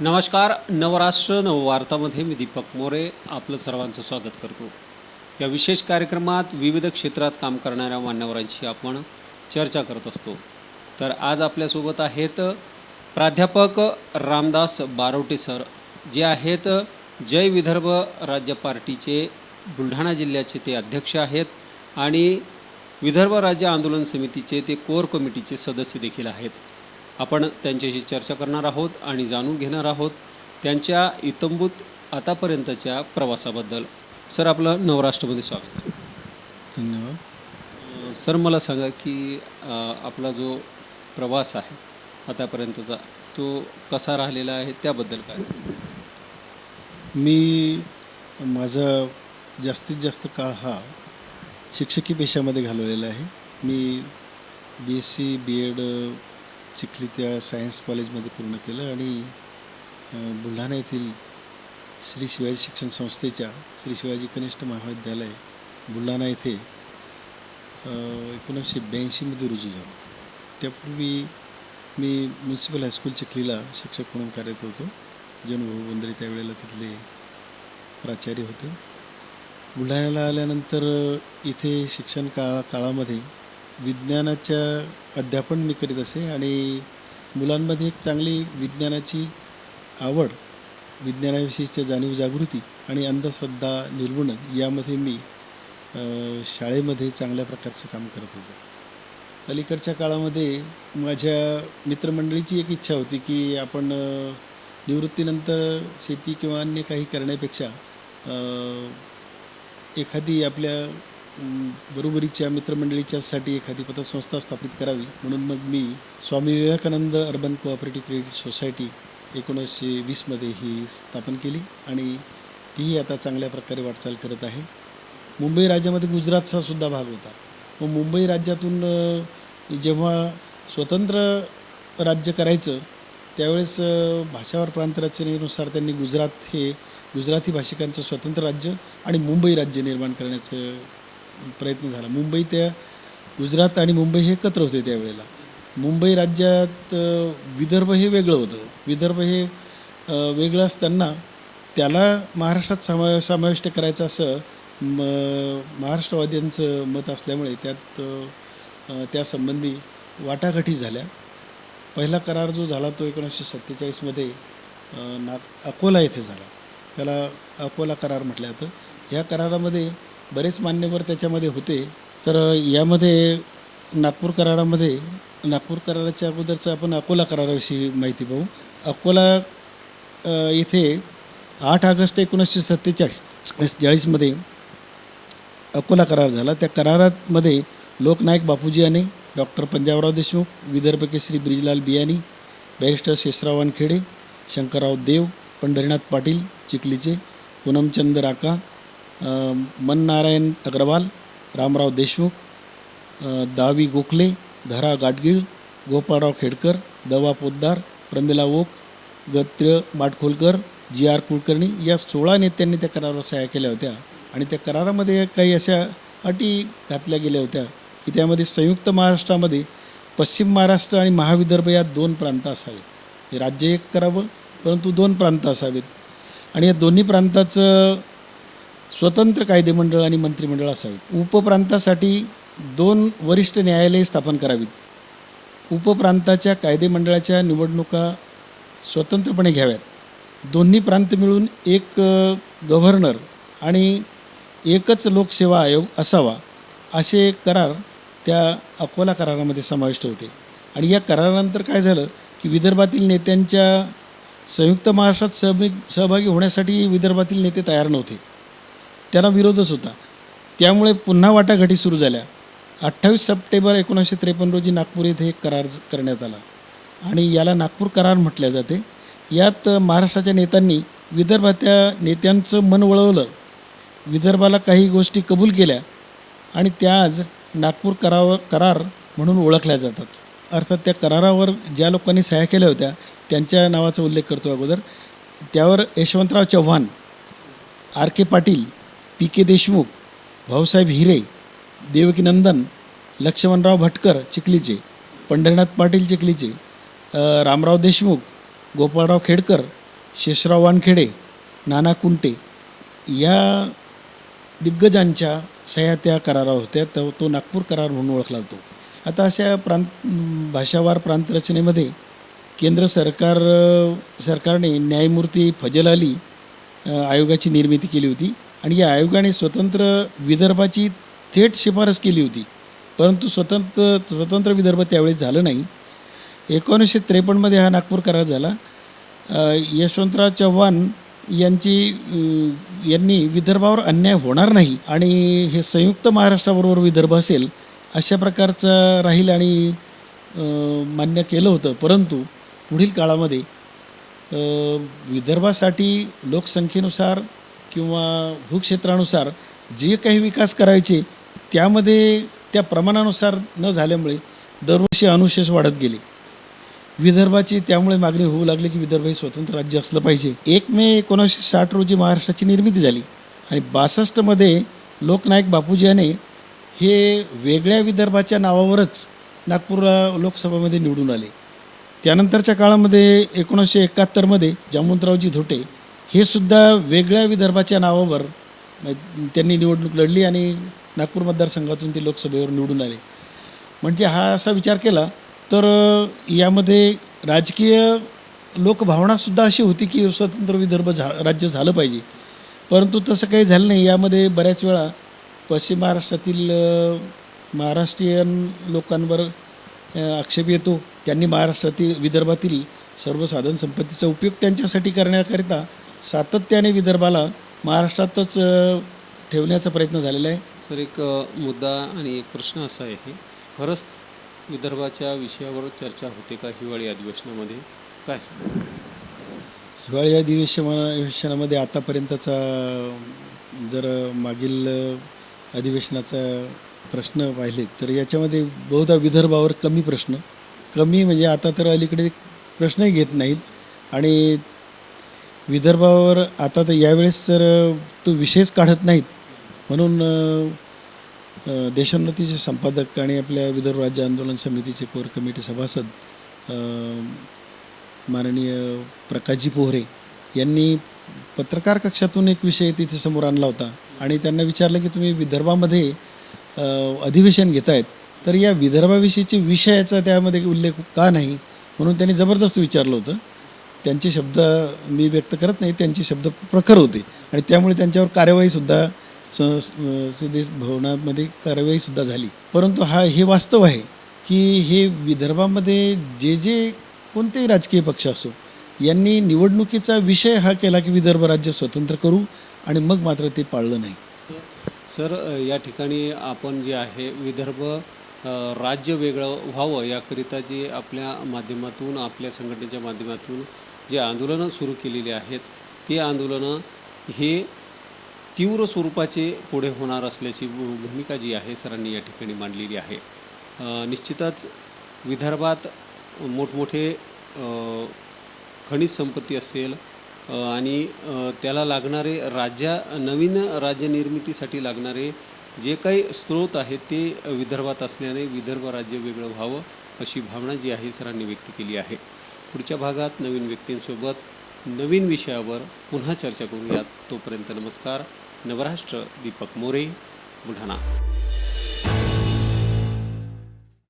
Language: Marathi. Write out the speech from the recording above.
नमस्कार नवराष्ट्र नववार्तामध्ये मी दीपक मोरे आपलं सर्वांचं स्वागत करतो. या विशेष कार्यक्रमात विविध क्षेत्रात काम करणाऱ्या मान्यवरांशी आपण चर्चा करत असतो. तर आज आपल्यासोबत आहेत प्राध्यापक रामदास बारोटे सर जे आहेत जय विदर्भ राज्य पार्टीचे बुलढाणा जिल्ह्याचे ते अध्यक्ष आहेत आणि विदर्भ राज्य आंदोलन समितीचे ते कोर कमिटीचे सदस्य देखील आहेत. आपण त्यांच्याशी चर्चा करणार आहोत आणि जाणून घेणार आहोत त्यांच्या इतंभूत आतापर्यंतच्या प्रवासाबद्दल. सर आपलं नवराष्ट्रमध्ये स्वागत. धन्यवाद. सर मला सांगा की आपला जो प्रवास आहे आतापर्यंतचा तो कसा राहिलेला आहे? त्याबद्दल काय? मी माझा जास्तीत जास्त काळ हा शिक्षकी पेशामध्ये घालवलेला आहे. मी B S C B Ed Chikhli त्या सायन्स कॉलेजमध्ये पूर्ण केलं आणि बुलढाणा येथील श्री शिवाजी शिक्षण संस्थेच्या श्री शिवाजी कनिष्ठ महाविद्यालय बुलढाणा येथे एकोणीसशे ब्याऐंशीमध्ये रुजू झालो. त्यापूर्वी मी म्युन्सिपल हायस्कूल चिखलीला शिक्षक म्हणून कार्यरत होतो. जनभाऊ बोंद्रे त्यावेळेला तिथले प्राचार्य होते. बुलढाण्याला आल्यानंतर इथे शिक्षण काळा काळामध्ये विज्ञानाच्या अध्यापन मी करीत असे आणि मुलांमध्ये एक चांगली विज्ञानाची आवड विज्ञानाविषयीच्या जाणीव जागृती आणि अंधश्रद्धा निर्मूलन यामध्ये मी शाळेमध्ये चांगल्या प्रकारचं काम करत होतो. अलीकडच्या काळामध्ये माझ्या मित्रमंडळीची एक इच्छा होती की आपण निवृत्तीनंतर शेती किंवा अन्य काही करण्यापेक्षा एखादी आपल्या बरोबरीच्या मित्रमंडळीच्यासाठी एखादी पतसंस्था स्थापित करावी. म्हणून मग मी Swami Vivekananda urban cooperative credit society एकोणीसशे वीसमध्ये ही स्थापन केली आणि तीही आता चांगल्या प्रकारे वाटचाल करत आहे. मुंबई राज्यामध्ये गुजरातचा सुद्धा भाग होता. मग मुंबई राज्यातून जेव्हा स्वतंत्र राज्य करायचं त्यावेळेस भाषावर प्रांत रचनेनुसार त्यांनी गुजरात हे गुजराती भाषिकांचं स्वतंत्र राज्य आणि मुंबई राज्य निर्माण करण्याचं प्रयत्न झाला. मुंबई त्या गुजरात आणि मुंबई हे एकत्र होते त्यावेळेला. मुंबई राज्यात विदर्भ हे वेगळं होतं. विदर्भ हे वेगळं असताना त्याला महाराष्ट्रात समावे समाविष्ट करायचं असं म महाराष्ट्रवाद्यांचं मत असल्यामुळे त्यात त्यासंबंधी वाटाघाटी झाल्या. पहिला करार जो झाला तो एकोणीसशे सत्तेचाळीसमध्ये ना अकोला येथे झाला. त्याला अकोला करार म्हटलं जातं. या करारामध्ये बरेच मान्यवर त्याच्यामध्ये होते. तर यामध्ये नागपूर करारामध्ये नागपूर कराराच्या अगोदरचं आपण अकोला कराराविषयी माहिती पाहू. अकोला येथे आठ ऑगस्ट एकोणीसशे सत्तेचाळीस चाळीसमध्ये अकोला करार झाला. त्या करारामध्ये लोकनायक बापूजी याने डॉक्टर पंजाबराव देशमुख विदर्भ केसरी ब्रिजलाल बियानी बॅरिस्टर शेषराव वानखेडे शंकरराव देव पंढरीनाथ पाटील चिखलीचे पूनमचंद राका मन नारायण अग्रवाल रामराव देशमुख दावी गोखले धरा गाडगीळ गोपाळराव खेडकर दवा पोद्दार प्रमिला ओक गत्र माटखोलकर जी आर कुलकर्णी या सोळा नेत्यांनी त्या करारावर सह्या केल्या होत्या. आणि त्या करारामध्ये काही अशा अटी घातल्या गेल्या होत्या की त्यामध्ये संयुक्त महाराष्ट्रामध्ये पश्चिम महाराष्ट्र आणि महाविदर्भ या दोन प्रांत असावेत. हे राज्य एक करावं परंतु दोन प्रांत असावेत. आणि या दोन्ही प्रांताचं स्वतंत्र कायदेमंडळ आणि मंत्रिमंडळ असावीत. उपप्रांतासाठी दोन वरिष्ठ न्यायालये स्थापन करावीत. उपप्रांताच्या कायदेमंडळाच्या निवडणुका स्वतंत्रपणे घ्याव्यात. दोन्ही प्रांत मिळून एक गव्हर्नर आणि एकच लोकसेवा आयोग असावा असे करार त्या अकोला करारामध्ये समाविष्ट होते. आणि या करारानंतर काय झालं की विदर्भातील नेत्यांच्या संयुक्त महाराष्ट्रात सहभागी सहभागी होण्यासाठी विदर्भातील नेते तयार नव्हते. त्याला विरोधच होता. त्यामुळे पुन्हा वाटाघाटी सुरू झाल्या. अठ्ठावीस सप्टेंबर एकोणीसशे त्रेपन्न रोजी नागपूर येथे एक करार करण्यात आला. आणि याला नागपूर करार म्हटल्या जाते. यात महाराष्ट्राच्या नेत्यांनी विदर्भाच्या नेत्यांचं मन वळवलं. विदर्भाला काही गोष्टी कबूल केल्या. आणि त्या आज नागपूर करार करार म्हणून ओळखल्या जातात. अर्थात त्या करारावर ज्या लोकांनी सह्या केल्या होत्या त्यांच्या नावाचा उल्लेख करतो अगोदर. त्यावर Yashwantrao Chavan R K Patil P K Deshmukh Bhausaheb Hire Devkinandan Laxmanrao Bhatkar चिखलीचे Pandharinath Patil चिखलीचे रामराव देशमुख गोपाळराव खेडकर शेषराव वानखेडे नाना कुंटे या दिग्गजांच्या सह्या त्या करारावर होत्या. तर तो नागपूर करार म्हणून ओळखला जातो. आता अशा प्रांत भाषावार प्रांतरचनेमध्ये केंद्र सरकार सरकारने न्यायमूर्ती फजल अली आयोगाची निर्मिती केली होती. आणि या आयोगाने स्वतंत्र विदर्भाची थेट शिफारस केली होती. परंतु स्वतंत्र स्वतंत्र विदर्भ त्यावेळेस झालं नाही. एकोणीसशे त्रेपन्नमध्ये हा नागपूर करार झाला. यशवंतराव चव्हाण यांची यांनी विदर्भावर अन्याय होणार नाही आणि हे संयुक्त महाराष्ट्राबरोबर विदर्भ असेल अशा प्रकारचं राहील आणि मान्य केलं होतं. परंतु पुढील काळामध्ये विदर्भासाठी लोकसंख्येनुसार किंवा भूक्षेत्रानुसार जे काही विकास करायचे त्यामध्ये त्या प्रमाणानुसार न झाल्यामुळे दरवर्षी अनुशेष वाढत गेले. विदर्भाची त्यामुळे मागणी होऊ लागली की विदर्भ हे स्वतंत्र राज्य असलं पाहिजे. एक मे एकोणीसशे साठ रोजी महाराष्ट्राची निर्मिती झाली आणि बासष्टमध्ये लोकनायक बापूजी याने हे वेगळ्या विदर्भाच्या नावावरच नागपूरला लोकसभामध्ये निवडून आले. त्यानंतरच्या काळामध्ये एकोणीसशे एकाहत्तरमध्ये जामुंतरावजी धोटे हे सुद्धा वेगळ्या विदर्भाच्या नावावर म्हणजे त्यांनी निवडणूक लढली आणि नागपूर मतदारसंघातून ते लोकसभेवर निवडून आले. म्हणजे हा असा विचार केला तर यामध्ये राजकीय लोकभावनासुद्धा अशी होती की स्वतंत्र विदर्भ झा राज्य झालं पाहिजे. परंतु तसं काही झालं नाही. यामध्ये बऱ्याच वेळा पश्चिम महाराष्ट्रातील महाराष्ट्रीयन लोकांवर आक्षेप येतो. त्यांनी महाराष्ट्रातील विदर्भातील सर्व साधन संपत्तीचा उपयोग त्यांच्यासाठी करण्याकरिता सातत्याने विदर्भाला महाराष्ट्रातच ठेवण्याचा प्रयत्न झालेला आहे. सर एक मुद्दा आणि एक प्रश्न असा आहे. की खरंच विदर्भाच्या विषयावर चर्चा होते का हिवाळी अधिवेशनामध्ये? काय सांगा हिवाळी अधिवेशन अधिवेशनामध्ये आतापर्यंतचा जर मागील अधिवेशनाचा प्रश्न पाहिले तर याच्यामध्ये बहुधा विदर्भावर कमी प्रश्न. कमी म्हणजे आता तर अलीकडे प्रश्नही घेत नाहीत. आणि विदर्भावर आता तर यावेळेस तर तो विषयच काढत नाहीत. म्हणून देशोन्नतीचे संपादक आणि आपल्या विदर्भ राज्य आंदोलन समितीचे कोर कमिटी सभासद माननीय प्रकाशजी पोहरे यांनी पत्रकार कक्षातून एक विषय तिथे समोर आणला होता आणि त्यांना विचारलं की तुम्ही विदर्भामध्ये अधिवेशन अधिवेशन घेतायत तर या विदर्भाविषयीचे विषयाचा त्यामध्ये उल्लेख का नाही? म्हणून त्यांनी जबरदस्त विचारलं होतं. त्यांचे शब्द मी व्यक्त करत नाही त्यांचे शब्द प्रखर होते. आणि त्यामुळे त्यांच्यावर कार्यवाहीसुद्धा स भवनामध्ये कार्यवाहीसुद्धा झाली. परंतु हा हे वास्तव आहे की हे विदर्भामध्ये जे जे कोणतेही राजकीय पक्ष असो यांनी निवडणुकीचा विषय हा केला की विदर्भ राज्य स्वतंत्र करू आणि मग मात्र ते पाळलं नाही. सर या ठिकाणी आपण जे आहे विदर्भ राज्य वेगळं व्हावं याकरिता जे आपल्या माध्यमातून आपल्या संघटनेच्या माध्यमातून जे आंदोलनं सुरू केलेली आहेत ते आंदोलनं हे तीव्र स्वरूपाचे पुढे होणार असल्याची भू- भूमिका जी आहे सरांनी या ठिकाणी मांडलेली आहे. निश्चितच विदर्भात मोठमोठे खनिज संपत्ती असेल आणि त्याला लागणारे राज्या नवीन राज्यनिर्मितीसाठी लागणारे जे काही स्रोत आहेत ते विदर्भात असल्याने विदर्भ राज्य वेगळं व्हावं अशी भावना जी आहे सरांनी व्यक्त केली आहे. पुढच्या भागात नवीन व्यक्तींसोबत नवीन विषयावर पुन्हा चर्चा करूयात. तोपर्यंत नमस्कार. नवराष्ट्र दीपक मोरे बुलढाणा.